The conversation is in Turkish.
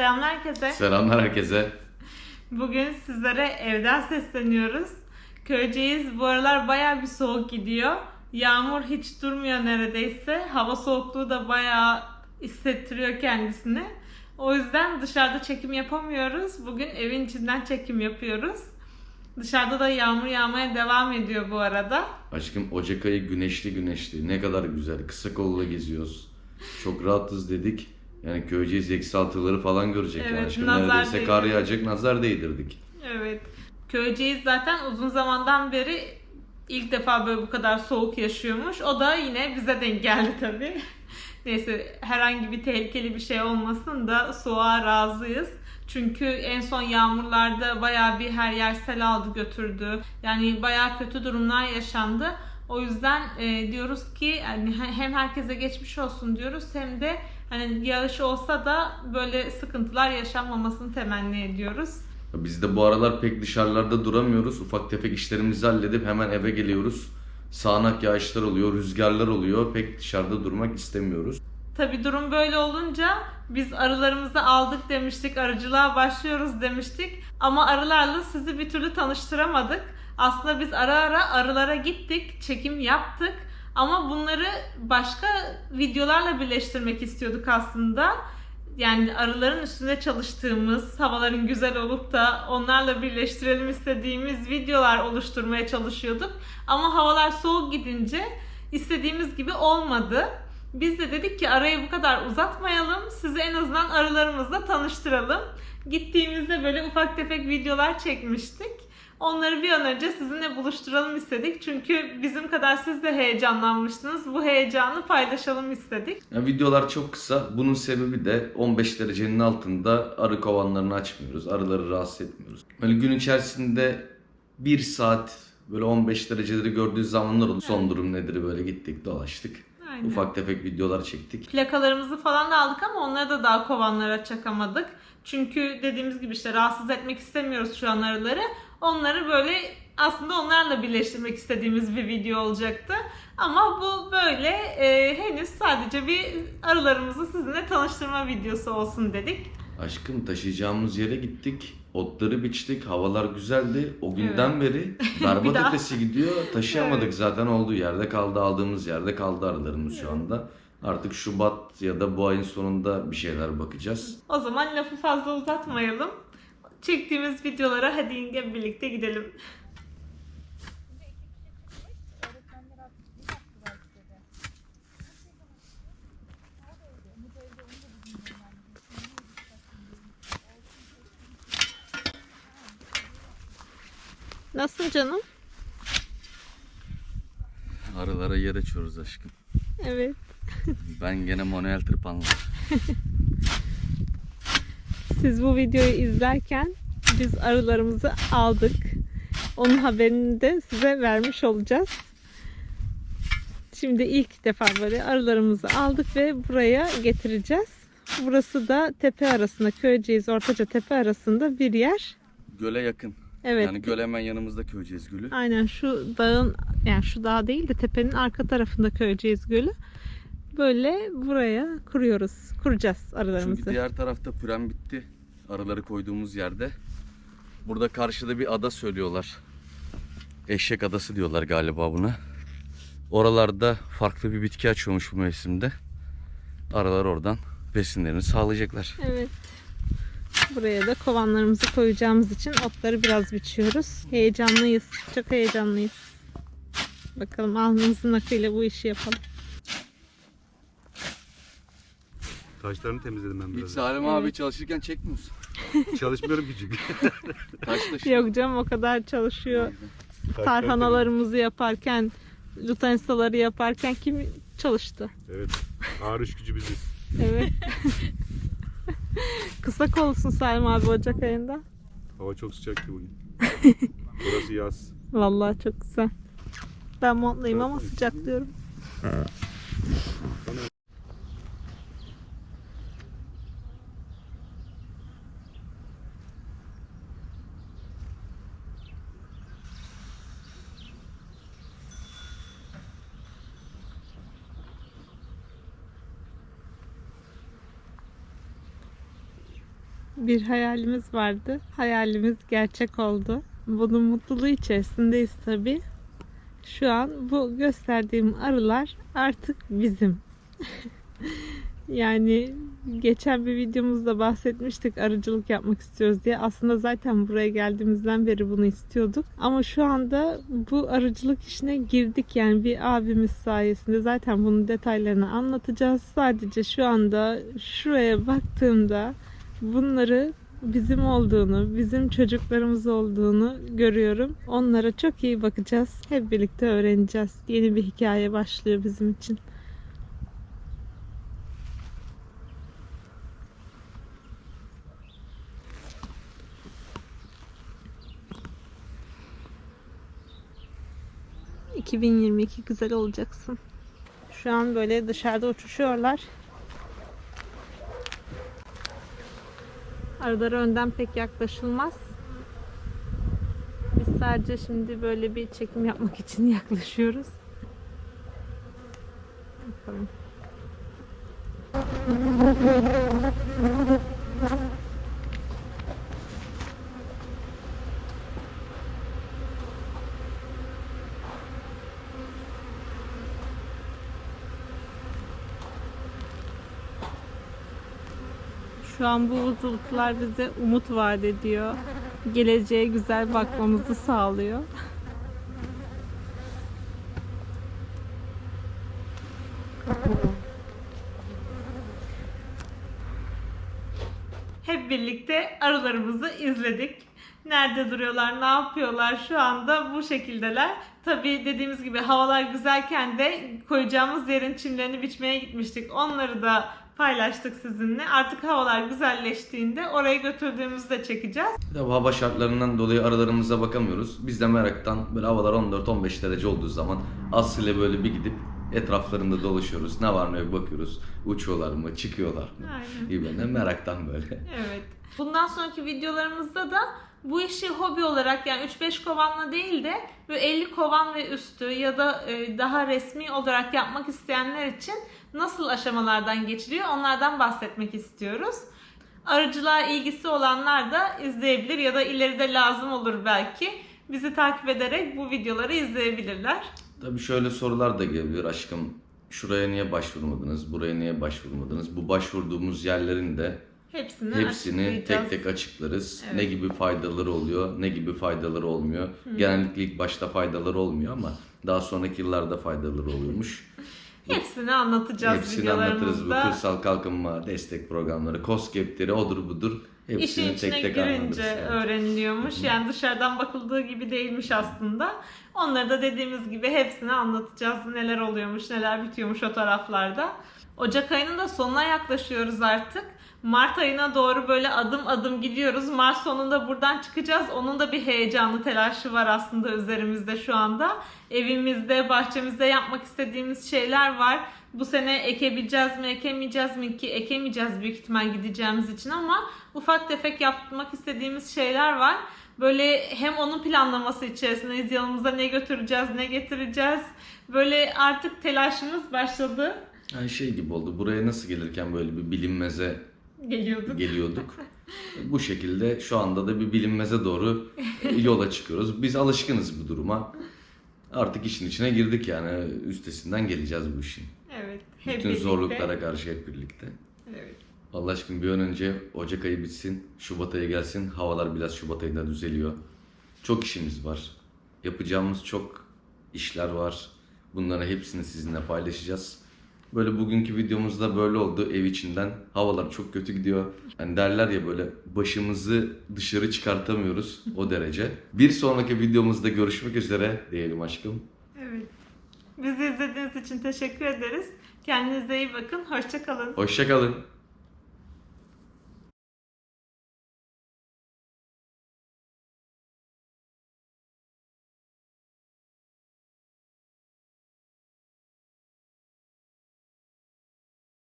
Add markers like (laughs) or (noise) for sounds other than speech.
Selamlar herkese. Selamlar herkese. Bugün sizlere evden sesleniyoruz. Köyceğiz bu aralar baya bir soğuk gidiyor. Yağmur hiç durmuyor neredeyse. Hava soğukluğu da baya hissettiriyor kendisini. O yüzden dışarıda çekim yapamıyoruz. Bugün evin içinden çekim yapıyoruz. Dışarıda da yağmur yağmaya devam ediyor bu arada. Aşkım Ocak ayı güneşli güneşli. Ne kadar güzel. Kısa kolla geziyoruz. Çok rahatız dedik. Yani köyceğiz eksi altıları falan görecek. yani Evet, aşkım nazar neredeyse kar değdirdik. yağacak nazar değdirdik. Evet. Köyceğiz zaten uzun zamandan beri ilk defa böyle bu kadar soğuk yaşıyormuş. O da yine bize denk geldi tabii. (laughs) Neyse herhangi bir tehlikeli bir şey olmasın da soğuğa razıyız. Çünkü en son yağmurlarda bayağı bir her yer sel aldı götürdü. Yani bayağı kötü durumlar yaşandı. O yüzden e, diyoruz ki yani hem herkese geçmiş olsun diyoruz hem de hani yağış olsa da böyle sıkıntılar yaşanmamasını temenni ediyoruz. Biz de bu aralar pek dışarılarda duramıyoruz. Ufak tefek işlerimizi halledip hemen eve geliyoruz. Sağanak yağışlar oluyor, rüzgarlar oluyor. Pek dışarıda durmak istemiyoruz. Tabi durum böyle olunca biz arılarımızı aldık demiştik, arıcılığa başlıyoruz demiştik. Ama arılarla sizi bir türlü tanıştıramadık. Aslında biz ara ara arılara gittik, çekim yaptık. Ama bunları başka videolarla birleştirmek istiyorduk aslında. Yani arıların üstünde çalıştığımız, havaların güzel olup da onlarla birleştirelim istediğimiz videolar oluşturmaya çalışıyorduk. Ama havalar soğuk gidince istediğimiz gibi olmadı. Biz de dedik ki arayı bu kadar uzatmayalım. Sizi en azından arılarımızla tanıştıralım. Gittiğimizde böyle ufak tefek videolar çekmiştik. Onları bir an önce sizinle buluşturalım istedik. Çünkü bizim kadar siz de heyecanlanmıştınız. Bu heyecanı paylaşalım istedik. Ya videolar çok kısa. Bunun sebebi de 15 derecenin altında arı kovanlarını açmıyoruz. Arıları rahatsız etmiyoruz. Böyle gün içerisinde 1 saat böyle 15 dereceleri gördüğü zamanlar oldu. Son durum nedir böyle gittik dolaştık. Aynen. Ufak tefek videolar çektik. Plakalarımızı falan da aldık ama onları da daha kovanlara çakamadık. Çünkü dediğimiz gibi işte rahatsız etmek istemiyoruz şu an arıları. Onları böyle aslında onlarla birleştirmek istediğimiz bir video olacaktı. Ama bu böyle e, henüz sadece bir arılarımızı sizinle tanıştırma videosu olsun dedik. Aşkım taşıyacağımız yere gittik. Otları biçtik. Havalar güzeldi. O günden beri berbat (laughs) Bir daha. ötesi gidiyor. Taşıyamadık Evet. zaten olduğu yerde kaldı. Aldığımız yerde kaldı arılarımız şu anda. Artık Şubat ya da bu ayın sonunda bir şeyler bakacağız. O zaman lafı fazla uzatmayalım. Çektiğimiz videolara hadi hep birlikte gidelim. Nasıl canım? Arılara yer açıyoruz aşkım. Evet. Ben gene manuel tırpanla. (laughs) Siz bu videoyu izlerken biz arılarımızı aldık. Onun haberini de size vermiş olacağız. Şimdi ilk defa böyle arılarımızı aldık ve buraya getireceğiz. Burası da tepe arasında, Köyceğiz, Ortaca tepe arasında bir yer. Göle yakın. Evet. Yani göl hemen yanımızda Köyceğiz Gölü. Aynen şu dağın, yani şu dağ değil de tepenin arka tarafında Köyceğiz Gölü. Böyle buraya kuruyoruz, kuracağız arılarımızı. Çünkü diğer tarafta püren bitti. Arıları koyduğumuz yerde. Burada karşıda bir ada söylüyorlar. Eşek adası diyorlar galiba buna. Oralarda farklı bir bitki açıyormuş bu mevsimde. Arılar oradan besinlerini sağlayacaklar. Evet. Buraya da kovanlarımızı koyacağımız için otları biraz biçiyoruz. Heyecanlıyız. Çok heyecanlıyız. Bakalım alnımızın akıyla bu işi yapalım. Taşlarını temizledim ben Hiç biraz. Salim abi çalışırken çekmiyorsun. (laughs) Çalışmıyorum ki çünkü. (laughs) Taş taşı. Yok canım o kadar çalışıyor. Tarhanalarımızı yaparken, lutensaları yaparken kim çalıştı? Evet. Ağır iş gücü biziz. Evet. (laughs) Kısa kolsun Salim abi Ocak ayında. Hava çok sıcak ki bugün. Burası yaz. Vallahi çok güzel. Ben montluyum ama sıcak bir hayalimiz vardı. Hayalimiz gerçek oldu. Bunun mutluluğu içerisindeyiz tabii. Şu an bu gösterdiğim arılar artık bizim. (laughs) yani geçen bir videomuzda bahsetmiştik arıcılık yapmak istiyoruz diye. Aslında zaten buraya geldiğimizden beri bunu istiyorduk. Ama şu anda bu arıcılık işine girdik yani bir abimiz sayesinde. Zaten bunun detaylarını anlatacağız. Sadece şu anda şuraya baktığımda bunları bizim olduğunu, bizim çocuklarımız olduğunu görüyorum. Onlara çok iyi bakacağız. Hep birlikte öğreneceğiz. Yeni bir hikaye başlıyor bizim için. ...2022 güzel olacaksın. Şu an böyle dışarıda uçuşuyorlar. Arılara önden pek yaklaşılmaz. Biz sadece şimdi böyle bir çekim yapmak için (laughs) yaklaşıyoruz. Bakalım. Şu an bu vızıltılar bize umut vaat ediyor. Geleceğe güzel bakmamızı sağlıyor. Hep birlikte arılarımızı izledik. Nerede duruyorlar, ne yapıyorlar şu anda bu şekildeler. Tabii dediğimiz gibi havalar güzelken de koyacağımız yerin çimlerini biçmeye gitmiştik. Onları da paylaştık sizinle. Artık havalar güzelleştiğinde oraya götürdüğümüzde de çekeceğiz. Tabii hava şartlarından dolayı aralarımıza bakamıyoruz. Biz de meraktan böyle havalar 14-15 derece olduğu zaman Aslı ile böyle bir gidip etraflarında dolaşıyoruz. Ne var ne yok bakıyoruz. Uçuyorlar mı, çıkıyorlar mı? Aynen. Ben de meraktan böyle. Evet. Bundan sonraki videolarımızda da bu işi hobi olarak yani 3-5 kovanla değil de böyle 50 kovan ve üstü ya da e, daha resmi olarak yapmak isteyenler için nasıl aşamalardan geçiliyor onlardan bahsetmek istiyoruz. Arıcılığa ilgisi olanlar da izleyebilir ya da ileride lazım olur belki. Bizi takip ederek bu videoları izleyebilirler. Tabii şöyle sorular da gelebilir aşkım. Şuraya niye başvurmadınız? Buraya niye başvurmadınız? Bu başvurduğumuz yerlerin de Hepsini, hepsini tek tek açıklarız. Evet. Ne gibi faydaları oluyor, ne gibi faydaları olmuyor. Genellikle ilk başta faydaları olmuyor ama daha sonraki yıllarda faydaları oluyormuş. (laughs) Hepsini anlatacağız Hepsini anlatırız bu kırsal kalkınma destek programları, COSGAP'leri, odur budur. Hepsini İşin içine tek tek girince. Evet. öğreniliyormuş. Yani dışarıdan bakıldığı gibi değilmiş aslında. Onları da dediğimiz gibi hepsini anlatacağız. Neler oluyormuş, neler bitiyormuş o taraflarda. Ocak ayının da sonuna yaklaşıyoruz artık. Mart ayına doğru böyle adım adım gidiyoruz. Mart sonunda buradan çıkacağız. Onun da bir heyecanlı telaşı var aslında üzerimizde şu anda. Evimizde, bahçemizde yapmak istediğimiz şeyler var. Bu sene ekebileceğiz mi, ekemeyeceğiz mi ki ekemeyeceğiz büyük ihtimal gideceğimiz için ama ufak tefek yapmak istediğimiz şeyler var. Böyle hem onun planlaması içerisindeyiz. Yanımıza ne götüreceğiz, ne getireceğiz. Böyle artık telaşımız başladı. Yani şey gibi oldu. Buraya nasıl gelirken böyle bir bilinmeze Geliyorduk. geliyorduk. bu şekilde şu anda da bir bilinmeze doğru (laughs) yola çıkıyoruz. Biz alışkınız bu duruma. Artık işin içine girdik yani. Üstesinden geleceğiz bu işin. Evet. Hep Bütün birlikte. zorluklara karşı hep birlikte. Evet. Allah aşkına bir an önce Ocak ayı bitsin, Şubat ayı gelsin. Havalar biraz Şubat ayında düzeliyor. Çok işimiz var. Yapacağımız çok işler var. Bunların hepsini sizinle paylaşacağız. Böyle bugünkü videomuzda böyle oldu ev içinden. Havalar çok kötü gidiyor. Hani derler ya böyle başımızı dışarı çıkartamıyoruz o derece. Bir sonraki videomuzda görüşmek üzere diyelim aşkım. Evet. Bizi izlediğiniz için teşekkür ederiz. Kendinize iyi bakın. Hoşçakalın. Hoşçakalın.